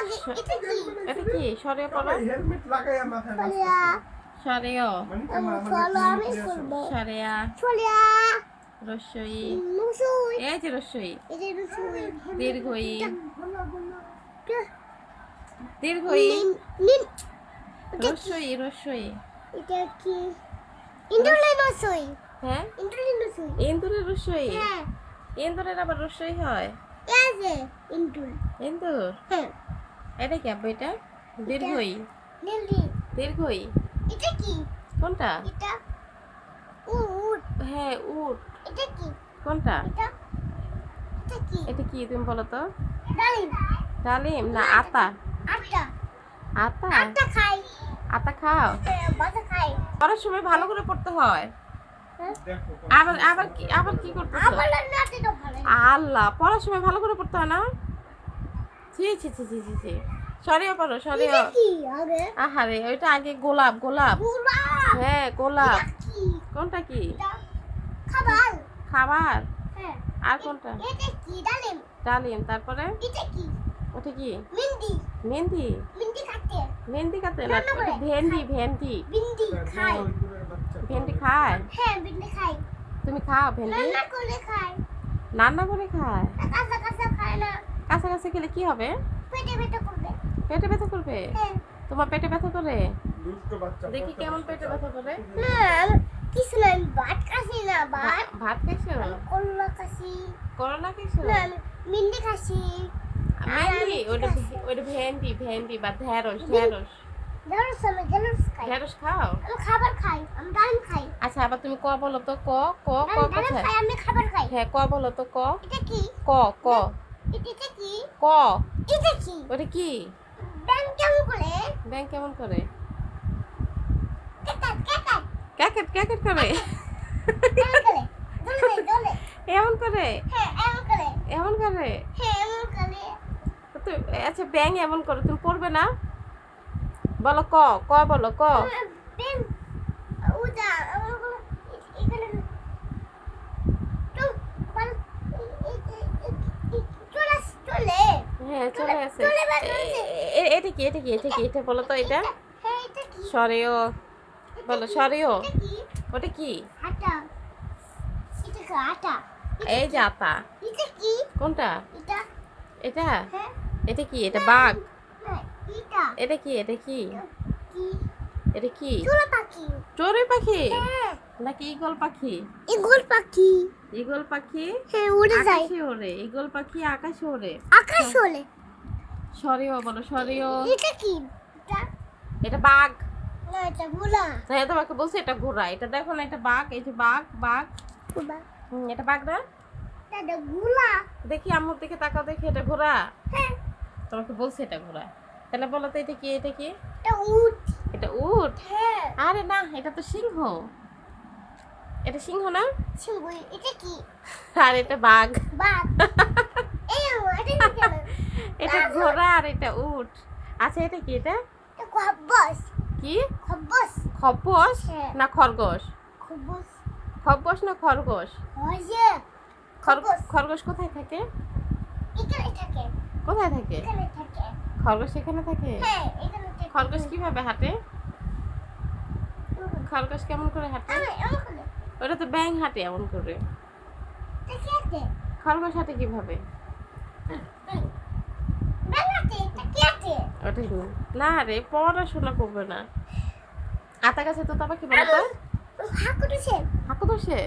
আগে এটা কি? এটা কি? সরে পড়ো হেলমেট লাগাইয়া মাথায় সরেও মানে আমি সরেয়া। মুসুই এই যে মুসুই দীর্ঘই। দীর্ঘই। রস্যই রস্যই এটা কি? ইন্দ্রলে নসুই হ্যাঁ? ইন্দ্রলে নসুই ইন্দুরের হ্যাঁ। ইন্দুরের আবার রস্যই হয়? এসে ইন্দ্রল। ইন্দুর? হ্যাঁ। এটা কি আব্বু এটা? দীর্ঘই? দীর্ঘই? এটা কি? কোনটা? এটা উট। হ্যাঁ উট। এটা কি? কোনটা? এটা এটা কি? এটা কি তুমি বলো তো? ডালিম। ডালিম না আতা? আটা। আতা? আটা খাই। আতা খাও? বাতা খাই। পড়ার সময় ভালো করে পড়তে হয়। আবার আবার কি আবার কি করতে আল্লাহ পড়ার সময় ভালো করে পড়তে হয় না? ছি ছি ছি ছি ছি ছি। সরিয়ে পড়ো সরিয়ে আহারে ওইটা আগে গোলাপ গোলাপ। হ্যাঁ গোলাপ। কোনটা কি? খাবার। খাবার? হ্যাঁ। আর কোনটা? ডালিম। তারপরে? ওটা কি? মেহেন্দি। মেহেন্দি? কাতে না ভেন্ডি ভেন্ডি। ভেন্ডি খায়? হ্যাঁ খাই। তুমি খাও ভেন্ডি? রান্না করে খাই। রান্না করে খায়? কাঁচা কাঁচা খায় না। কাছে কাছে খেলে কি হবে? পেটে পেটে করবে। পেটে ব্যথা করবে? হ্যাঁ। তোমার পেটে ব্যথা করে? দেখি কেমন পেটে ব্যথা করে। না কিছু না আমি ভাত খাসি না ভাত। ভাত খাইছো? করলা খাসি করলা খাইছো? না আমি মিন্দি খাসি মেহেন্দি ওটা ওটা ভেন্ডি ভেন্ডি বা ঢেঁড়স ঢেঁড়স। ঢেঁড়স আমি ঢেঁড়স খাই। ঢেঁড়স খাও? আমি খাবার খাই আমি খাই। আচ্ছা আবার তুমি ক বলো তো? ক ক ক আমি খাবার খাই। হ্যাঁ ক বলো তো ক? এটা কি? ক ক। কি? ক? এটা কি? ওটা কি? ব্যাংক কেমন করে? করে? কেকাত কেকাত ক্যাকেট ক্যাকেট করে। এমন করে এমন করে? হ্যাঁ হ্যাঁ আচ্ছা ব্যাং এমন করে তুমি পড়বে না? বলো ক ক বলো ক বেন উদা এমন করে এখানে তো বল চলে আস, চলে হ্যাঁ চলে এটা কি এটা কি এটা কি এটা বলো তো এটা। হ্যাঁ সরেও। বলো সরেও। ওটা কি? এই যে আতা। কোনটা? এটা। এটা? হ্যাঁ। কি? এটা বাঘ? এটা। কি? এটা কি? এটা কি? চড়ুই পাখি। নাকি ঈগল পাখি? ইগল পাখি। ঈগল পাখি হ্যাঁ উড়ে যায়। আকাশে ওড়ে ঈগল পাখি আকাশে ওড়ে। আকাশ হলে সরিও বলো সরিও। এটা কি? এটা? বাঘ। না এটা গুলা হ্যাঁ তোমাকে বলছি এটা ঘোড়া। এটা দেখো না এটা বাঘ এই যে বাঘ বাঘ। এটা বাঘ না? এটা গুলা দেখি আম্মুর দিকে তাকাও দেখি এটা ঘোড়া। হ্যাঁ। তোমাকে বলছি এটা ঘোড়া। তাহলে বলো তো এটা কি এটা কি? এটা উট। এটা উট? হ্যাঁ। আরে না এটা তো সিংহ। এটা সিংহ না? এটা কি? আর এটা বাঘ। বাঘ? এটা ঘোড়া আর এটা উট। আচ্ছা এটা কি এটা? এটা খব্বস। কি? খব্বস। খরগোশ হ্যাঁ। না খরগোশ? খব্বস। খরগোশ না খরগোশ? খর- খরগোশ। খরগোশ কোথায় থাকে? কোথায় থাকে? খরগোশ এখানে থাকে? হ্যাঁ এখানে থাকে। খরগোশ কীভাবে হাঁটে? খরগোশ কেমন করে হাঁটে? ওটা তো ব্যাং হাঁটে এমন করে। খরগোশ হাঁটে কীভাবে? ওটা না। রে পড়াশোনা করবে না। আতা গাছে তো তবে কি বলতো হাঁকু দোষে